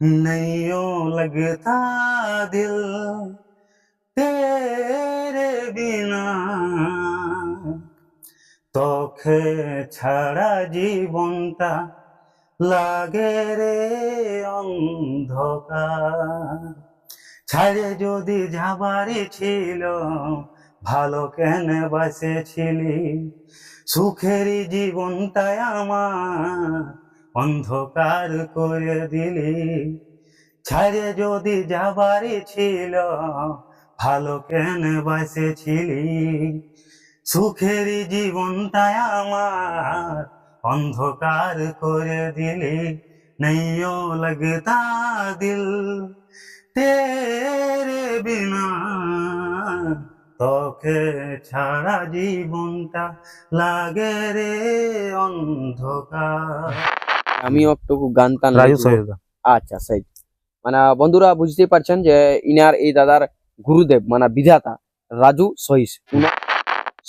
नहीं यूं लगता दिल तेरे बिना তোকে ছাড়া জীবনটা লাগে রে অন্ধকার ছাড়ে যদি যাবারই ছিল ভালো কেন বাসেছিলি সুখেরই জীবনটাই আমার অন্ধকার করে দিলি। ছাড়ে যদি যাবারই ছিল, ভালো কেন বাসেছিলি? সুখেরই জীবনটা আমার অন্ধকার করে দিলি। নইও লগতা দিল তেরে বিনা। তোকে ছাড়া জীবনটা লাগে রে অন্ধকার। আমি একটু গান টান রাজু সৈয়দা আচ্ছা সেই মানে বন্ধুরা বুঝতেই পারছেন যে ইনার এই দাদার গুরুদেব মানে বিধাতা রাজু সহিস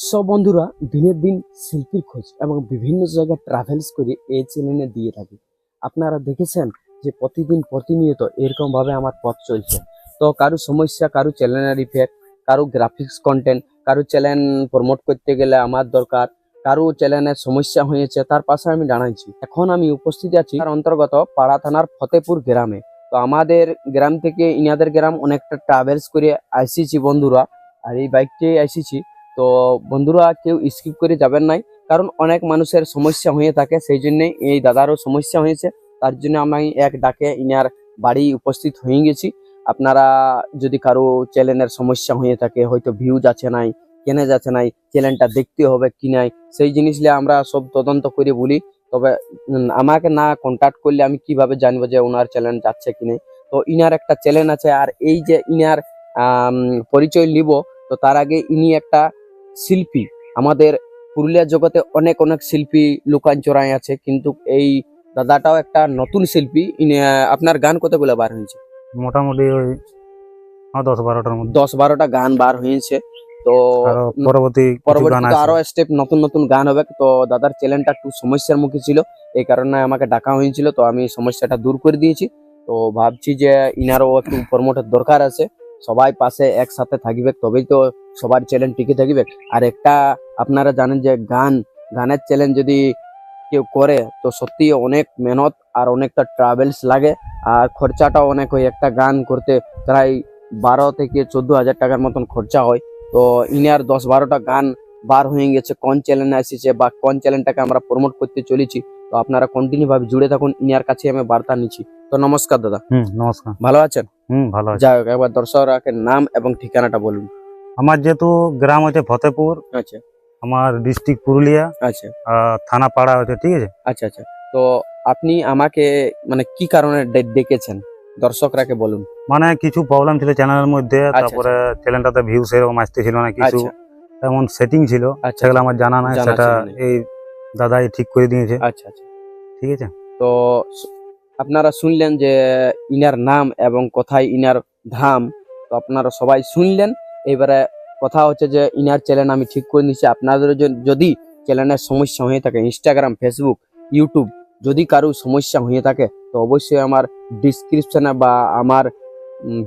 সব বন্ধুরা দিনের দিন শিল্পীর খোঁজ এবং বিভিন্ন জায়গায় ট্রাভেলস করে এই চ্যানেলে দিয়ে থাকি। আপনারা দেখেছেন যে প্রতিদিন প্রতিনিয়ত এরকম ভাবে আমার পথ চলছে। তো কারও সমস্যা কারও চ্যানেলের ইফেক্ট কারও গ্রাফিক্স কন্টেন্ট কারও চ্যানেল প্রমোট করতে গেলে আমার দরকার। কারও চ্যানেলের সমস্যা হয়েছে, তার পাশে আমি জানাইছি এখন আমি উপস্থিত আছি তার অন্তর্গত পাড়া থানার ফতেপুর গ্রামে। তো আমাদের গ্রাম থেকে ইনাদের গ্রাম অনেকটা ট্রাভেলস করে আসিছি বন্ধুরা, আর এই বাইকটি আসিছি। তো বন্ধুরা, কেউ স্কিপ করে যাবেন নাই, কারণ অনেক মানুষের সমস্যা হয়ে থাকে, সেই জন্য এই দাদারও সমস্যা হয়েছে। তার জন্য আমি এক ডাকে ইনার বাড়ি উপস্থিত হয়ে গেছি। আপনারা যদি কারও চ্যানেলের সমস্যা হয়ে থাকে, হয়তো ভিউজ আছে নাই কেনে যাচ্ছে নাই চ্যানেলটা দেখতে হবে কি নাই সেই জিনিস আমরা সব তদন্ত করে বলি। তবে আমাকে না কন্ট্যাক্ট করলে আমি কীভাবে জানব যে ওনার চ্যানেল যাচ্ছে কি নেই? তো ইনার একটা চ্যানেল আছে আর এই যে ইনার পরিচয় নিব তো তার আগে ইনি একটা শিল্পী। আমাদের পুরুলিয়া জগতে অনেক অনেক শিল্পী লুকান চোরাই আছে কিন্তু এই দাদাটাও একটা নতুন শিল্পী। ইনি, আপনার গান কতগুলো বার হয়েছে? মোটামুটি ওই দশ বারোটার মধ্যে। দশ বারোটা গান বার হয়েছে। তো পরবর্তী পরবর্তীতে আরও স্টেপ নতুন নতুন গান হবে। তো দাদার চ্যানেলটা একটু সমস্যার মুখে ছিল এই কারণে আমাকে ডাকা হয়েছিল তো আমি সমস্যাটা দূর করে দিয়েছি। তো ভাবছি যে ইনারও একটু প্রমোটের দরকার আছে সবাই পাশে একসাথে থাকবে তবেই তো সবার চ্যানেল টিকে থাকবে। আর একটা আপনারা জানেন যে গান গানের চ্যালেঞ্জ যদি কেউ করে তো সত্যি অনেক মেহনত আর অনেকটা ট্রাভেলস লাগে। আর খরচাটাও অনেক হয়। একটা গান করতে প্রায় বারো থেকে চোদ্দ হাজার টাকার মতন খরচা হয়। তো ইনার দশ বারোটা গান বার হয়ে গেছে কোন চ্যানেল এসেছে বা কোন চ্যানেলটাকে আমরা প্রমোট করতে চলেছি তো আপনারা কন্টিনিউ ভাবে জুড়ে থাকুন ইনার কাছে আমি বার্তা নিচ্ছি। তো নমস্কার দাদা। নমস্কার। ভালো আছেন? হুম ভালো যাই হোক একবার দর্শকরাকে নাম এবং ঠিকানাটা বলুন। আমার যেহেতু গ্রাম হচ্ছে ফতেপুর আচ্ছা। আমার ডিস্ট্রিক্ট পুরুলিয়া আচ্ছা। থানা পাড়া হচ্ছে ঠিক আছে? আচ্ছা আচ্ছা। তো আপনি আমাকে মানে কি কারণে ডেকেছেন? দর্শকরাকে বলুন। মানে কিছু প্রবলেম ছিল চ্যানেলের মধ্যে আচ্ছা, তারপরে চ্যানেলটাতে ভিউ সেরকম আসতেছিল না কিছু। আচ্ছা। এমন সেটিং ছিল আচ্ছা সেগুলো আমার জানা নাই সেটা। এই দাদাই ঠিক করে দিয়েছে। আচ্ছা আচ্ছা। ঠিক আছে? তো আপনারা শুনলেন যে ইনার নাম এবং কোথায় ইনার ধাম তো আপনারা সবাই শুনলেন। এবারে কথা হচ্ছে যে ইনার চ্যানেল আমি ঠিক করে নিচ্ছি আপনাদের যদি চ্যানেলের সমস্যা হয়ে থাকে ইনস্টাগ্রাম ফেসবুক ইউটিউব যদি কারও সমস্যা হয়ে থাকে তো অবশ্যই আমার ডিসক্রিপশনে বা আমার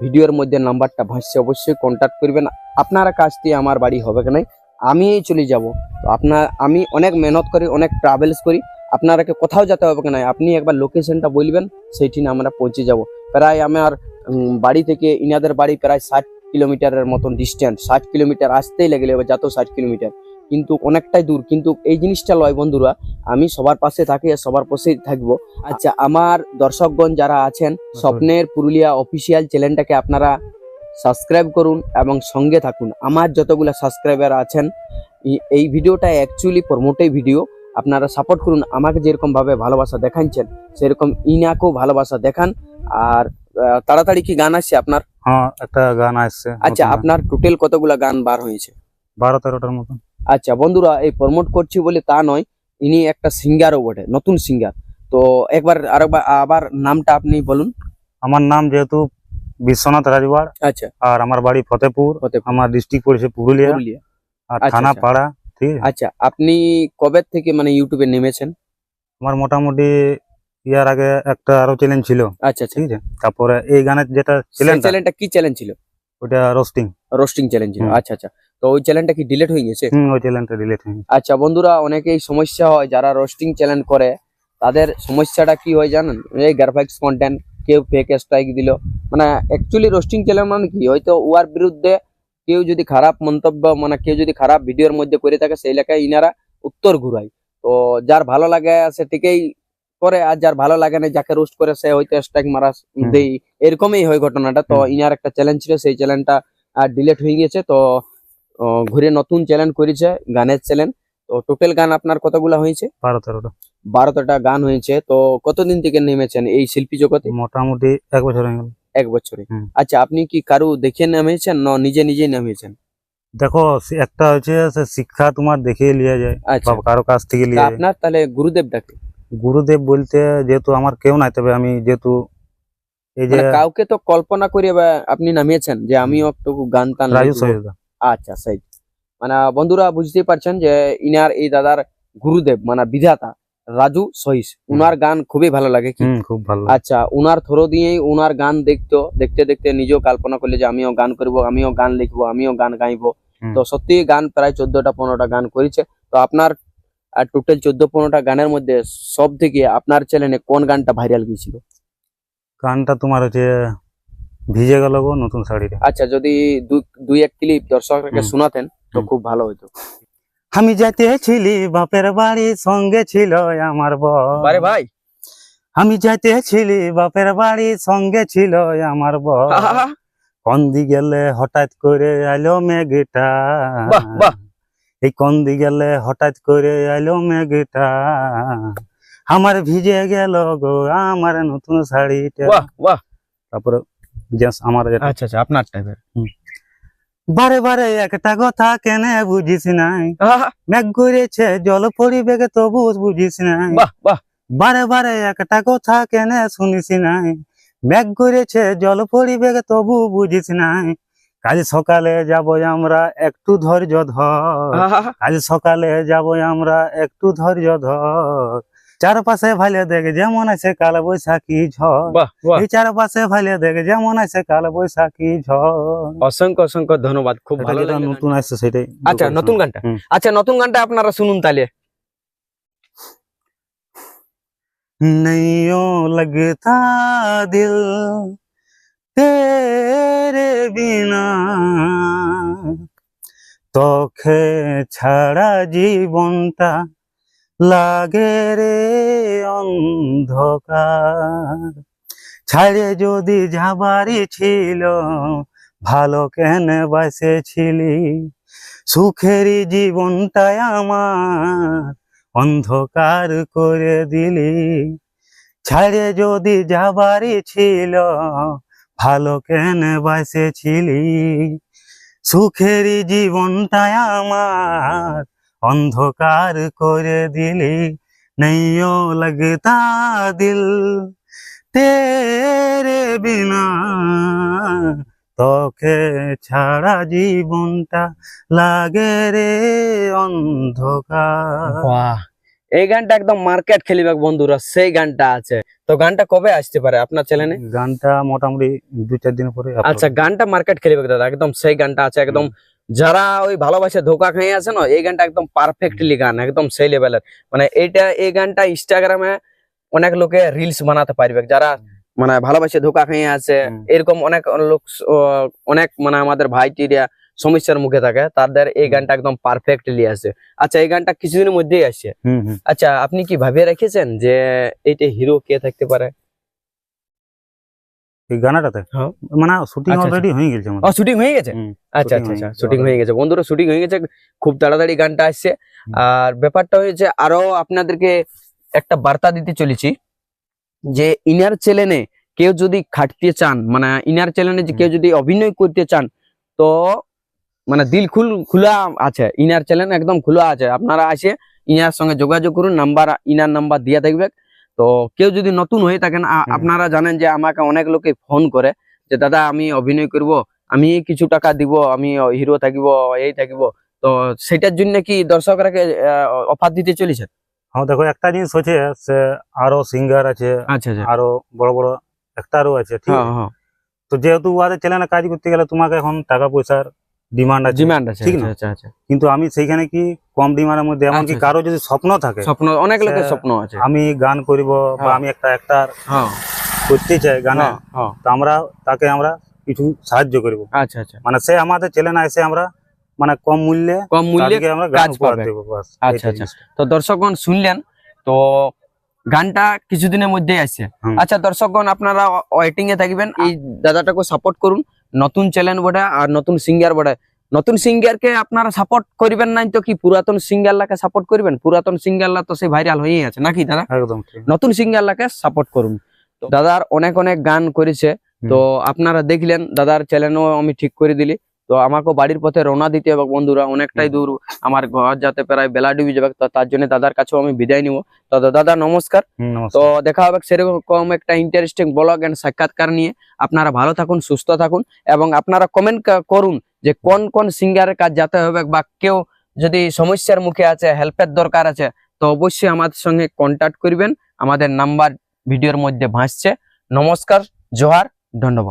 ভিডিওর মধ্যে নাম্বারটা ভাসছে, অবশ্যই কন্ট্যাক্ট করবেন। আপনারা দিয়ে আমার বাড়ি হবে কি নাই আমি চলে যাব। তো আপনার আমি অনেক মেহনত করি, অনেক ট্রাভেলস করি, আপনারাকে কোথাও যেতে হবে কি না আপনি একবার লোকেশনটা বলবেন, সেইটি আমরা পৌঁছে যাব। প্রায় আমার বাড়ি থেকে ইনাদের বাড়ি প্রায় ষাট কিলোমিটারের মতন ডিস্টেন্স ষাট কিলোমিটার আসতেই লেগে যাবে, যত ষাট কিলোমিটার। কিন্তু অনেকটাই দূর। কিন্তু এই জিনিসটা লয় বন্ধুরা আমি সবার পাশে থাকি আর সবার পাশেই থাকব। আচ্ছা আমার দর্শকগণ যারা আছেন স্বপ্নের পুরুলিয়া অফিসিয়াল চ্যানেলটাকে আপনারা সাবস্ক্রাইব করুন এবং সঙ্গে থাকুন। আমার যতগুলো সাবস্ক্রাইবার আছেন এই- ভিডিওটা অ্যাকচুয়ালি প্রমোটেই ভিডিও আপনারা সাপোর্ট করুন আমাকে যেরকম ভাবে ভালোবাসা দেখাচ্ছেন সেরকম ইনাকেও ভালোবাসা দেখান। আর তাড়াতাড়ি কি গান আসছে আপনার? হ্যাঁ একটা গান আসছে আচ্ছা আপনার টোটাল কতগুলা গান বার হয়েছে? বারো তেরোটার মতন। আচ্ছা বন্ধুরা এই প্রমোট করছি বলে তা নয় ইনি একটা সিঙ্গারও বটে নতুন সিঙ্গার তো একবার আরেকবার আবার নামটা আপনি বলুন। আমার নাম যেহেতু বিশ্বনাথ রাজবাড় আচ্ছা। আর আমার বাড়ি ফতেপুর আমার ডিস্ট্রিক্ট পড়েছে পুরুলিয়া আর আচ্ছা, থানা আচ্ছা। পাড়া ঠিক আচ্ছা আপনি কবে থেকে মানে ইউটিউবে নেমেছেন? আমার মোটামুটি ইয়ার আগে একটা আরও চ্যালেঞ্জ ছিল আচ্ছা আচ্ছা। ঠিক আছে? তারপরে এই গানের যেটা সেই চ্যালেঞ্জ চ্যানেলটা কি চ্যালেঞ্জ ছিল? ওটা রোস্টিং রোস্টিং চ্যালেঞ্জ ছিল আচ্ছা আচ্ছা। তো ওই চ্যানেলটা কি ডিলিট হয়ে গেছে? ওই চ্যালেঞ্জটা ডিলিট হয়ে গেছে। আচ্ছা বন্ধুরা অনেকেই সমস্যা হয় যারা রোস্টিং চ্যানেল করে। তাদের সমস্যাটা কি হয় জানেন? এই গ্রাফিক্স কন্টেন্ট কেউ ফেক স্ট্রাইক দিল। মানে অ্যাকচুয়ালি রোস্টিং চ্যানেল মানে কি? হয়তো উয়ার বিরুদ্ধে কেউ যদি খারাপ মন্তব্য মানে কেউ যদি খারাপ ভিডিওর মধ্যে করে থাকে সেই লেখায় ইনারা উত্তর ঘুরায়। তো যার ভালো লাগে সে ঠিকই করে আর যার ভালো লাগে না যাকে রোস্ট করে সে হয়তো স্ট্রাইক মারা দেই। এরকমই হয় ঘটনাটা। তো ইনার একটা চ্যালেঞ্জ ছিল সেই চ্যানেলটা ডিলেট হয়ে গেছে। তো ঘুরে নতুন চ্যানেল করেছে গানের চ্যানেল তো টোটাল গান আপনার কতগুলা হয়েছে? বারো তেরোটা বারো তেরোটা গান হয়েছে। তো কতদিন থেকে নেমেছেন এই শিল্পী জগতে? মোটামুটি এক বছর হয়ে গেল। এক বছরে। আচ্ছা আপনি কি কারু দেখে নামিয়েছেন না নিজে নিজেই নামিয়েছেন দেখো একটা হচ্ছে শিক্ষা তোমার দেখে লিয়া যায়। আচ্ছা। কারও কাছ থেকে লিয়া আপনার তাহলে গুরুদেব ডাকে। গুরুদেব বলতে যেহেতু আমার কেউ নাই তবে আমি যেহেতু এই যে মানে কাউকে তো কল্পনা করে বা আপনি নামিয়েছেন যে আমিও একটু গান টান রাজু। সহিদা আচ্ছা সেই। মানে বন্ধুরা বুঝতেই পারছেন যে ইনার এই দাদার গুরুদেব মানে বিধাতা রাজু সহিস উনার গান খুবই ভালো লাগে কি? খুব ভালো আচ্ছা উনার থ্রো দিয়েই উনার গান দেখতো দেখতে দেখতে নিজেও কল্পনা করলে যে আমিও গান করব আমিও গান লিখব আমিও গান গাইবো। তো সত্যি গান প্রায় চোদ্দটা পনেরোটা গান করেছে। তো আপনার আর টোটাল চোদ্দ পনেরোটা গানের মধ্যে সব থেকে আপনার চ্যানেলে কোন গানটা ভাইরাল গিয়েছিল? গানটা তোমার হচ্ছে ভিজে গেল গো নতুন শাড়িতে আচ্ছা যদি দুই এক ক্লিপ দর্শককে। শোনাতেন তো খুব ভালো হতো আমি যাইতেছিলি বাপের বাড়ি সঙ্গে ছিল আমার বর ভাই। আমি যাইতেছিলি বাপের বাড়ি সঙ্গে ছিল আমার বর আহা, কন্দি গেলে হঠাৎ করে আইলো মেঘটা। এই কন্দি গেলে হঠাৎ করে আইলো মেঘটা? আমার ভিজে গেল গো আমার নতুন শাড়িটা। তারপরে আমার আচ্ছা আচ্ছা আপনার টাইপের বারে বারে একটা কথা কেন বুঝিস নাই? মেঘ ঘুরেছে জল পরিবেগে তবু বুঝিস নাই। বাহ বাহ। বারে বারে একটা কথা কেন শুনিস নাই? মেঘ ঘুরেছে জল পরিবেগে তবু বুঝিস নাই। কাল সকালে যাব আমরা একটু ধৈর্য ধর। কাল সকালে যাব আমরা একটু ধৈর্য ধর। চারপাশে ভালে দেখ যেমন আছে কাল বৈশাখী ঝড় বাহ বাহ এই চারপাশে ভালে দেখ যেমন আছে কাল বৈশাখী ঝড় অসংখ্য অসংখ্য ধন্যবাদ খুব এটা ভালো যেটা লাগলো নতুন আসছে সেটাই আচ্ছা নতুন গানটা হুম। আচ্ছা নতুন গানটা আপনারা শুনুন তাহলে नहीं लगता दिल तेरे बिना তোকে ছাড়া জীবনটা লাগে রে অন্ধকার। ছাড়ে যদি যাবারই ছিল, ভালো কেন বাসেছিলি? সুখেরই জীবনটাই আমার অন্ধকার করে দিলি। ছাড়ে যদি যাবারই ছিল, ভালো কেন বাসেছিলি? সুখেরই জীবনটাই আমার অন্ধকার করে দিলি নইও লগতা দিল। তেরে বিনা তোকে ছাড়া জীবনটা লাগে রে অন্ধকার। বাহ এই গানটা একদম মার্কেট খেলিবে বন্ধুরা সেই গানটা আছে। তো গানটা কবে আসতে পারে আপনার চ্যানেলে? গানটা মোটামুটি দু চার দিন পরে আচ্ছা গানটা মার্কেট খেলিবে দাদা একদম সেই গানটা আছে একদম যারা ওই ভালোবাসে ধোকা খেয়ে আছে না এই গানটা একদম পারফেক্টলি গান একদম সেই লেভেলের মানে এইটা এই গানটা ইনস্টাগ্রামে অনেক লোকে রিলস বানাতে পারবে। যারা মানে ভালোবাসে ধোকা খেয়ে আছে এরকম অনেক লোক অনেক মানে আমাদের ভাইটিরা সমস্যার মুখে থাকে তাদের এই গানটা একদম পারফেক্টলি আছে। আচ্ছা এই গানটা কিছুদিনের মধ্যেই হুম আচ্ছা আপনি কি ভাবিয়ে রেখেছেন যে এইটা হিরো কে থাকতে পারে? এই গানাটাতে? হ্যাঁ। মানে শুটিং আচ্ছা, অলরেডি হয়ে গেছে ও শুটিং হয়ে গেছে? আচ্ছা আচ্ছা আচ্ছা শুটিং হয়ে গেছে। বন্ধুরা শুটিং হয়ে গেছে খুব তাড়াতাড়ি গানটা আসছে। আর ব্যাপারটা হয়েছে আরও আপনাদেরকে একটা বার্তা দিতে চলেছি যে ইনার চ্যানেলে কেউ যদি খাটতে চান মানে ইনার চ্যানেলে যে কেউ যদি অভিনয় করতে চান তো মানে দিল খুল খোলা আছে। ইনার চ্যানেল একদম খোলা আছে। আপনারা আসে ইনার সঙ্গে যোগাযোগ করুন নাম্বার ইনার নাম্বার দিয়ে থাকবে। তো কেউ যদি নতুন হয়ে থাকেন আপনারা জানেন যে আমাকে অনেক লোকে ফোন করে যে দাদা আমি অভিনয় করব আমি কিছু টাকা দিব আমি হিরো থাকিব এই থাকিব। তো সেটার জন্য কি দর্শকরা অফার দিতে চলেছে হ্যাঁ দেখো একটা জিনিস হচ্ছে সে আরও সিঙ্গার আছে আচ্ছা আচ্ছা। আরও বড় বড় একটারও আছে ঠিক হ্যাঁ আছে? হ্যাঁ। তো যেহেতু উহাদের চ্যানেলে কাজ করতে গেলে তোমাকে এখন টাকা পয়সার ডিমান্ড আছে। ডিমান্ড আছে ঠিক আচ্ছা না? আচ্ছা আচ্ছা কিন্তু আমি সেইখানে কি কম ডিমান্ডের মধ্যে? এমনকি আচ্ছা, কারও যদি স্বপ্ন থাকে স্বপ্ন অনেক লোকের স্বপ্ন আছে। আমি গান করিব বা হ্যাঁ। আমি একটা একটার হ্যাঁ। করতে চাই গানে হ্যাঁ তো আমরা তাকে আমরা কিছু সাহায্য করব। আচ্ছা আচ্ছা। মানে সে আমাদের চ্যানেলে এসে আমরা মানে কম মূল্যে কম মূল্যে আমরা উপহার পাবে। আচ্ছা, আচ্ছা। তো দর্শকগণ শুনলেন তো গানটা কিছুদিনের মধ্যেই আসছে। আচ্ছা দর্শকগণ আপনারা ওয়েটিং এ থাকবেন। এই দাদাটাকে সাপোর্ট করুন। নতুন চ্যালেঞ্জ বটে আর নতুন সিঙ্গার বটে। নতুন সিঙ্গারকে আপনারা সাপোর্ট করবেন নাই তো কি? পুরাতন সিঙ্গারলাকে সাপোর্ট করবেন? পুরাতন সিঙ্গারলা তো সেই ভাইরাল হয়েই আছে নাকি দাদা? একদম নতুন সিঙ্গারলাকে সাপোর্ট করুন। দাদার অনেক অনেক গান করেছে। তো আপনারা দেখলেন দাদার চ্যানেলও আমি ঠিক করে দিলি। তো আমাকে বাড়ির পথে রওনা দিতে হবে বন্ধুরা অনেকটাই দূর। আমার ঘর যাতে প্রায় বেলা ডুবে যাবে তো তার জন্য দাদার কাছেও আমি বিদায় নিব। তো দাদা নমস্কার। তো দেখা হবে সেরকম একটা ইন্টারেস্টিং ব্লগ এন্ড সাক্ষাৎকার নিয়ে। আপনারা ভালো থাকুন সুস্থ থাকুন এবং আপনারা কমেন্ট করুন যে কোন কোন সিঙ্গারের কাজ যাতে হবে বা কেউ যদি সমস্যার মুখে আছে হেল্পের দরকার আছে তো অবশ্যই আমাদের সঙ্গে কন্ট্যাক্ট করবেন। আমাদের নাম্বার ভিডিওর মধ্যে ভাসছে। নমস্কার জোহার ধন্যবাদ।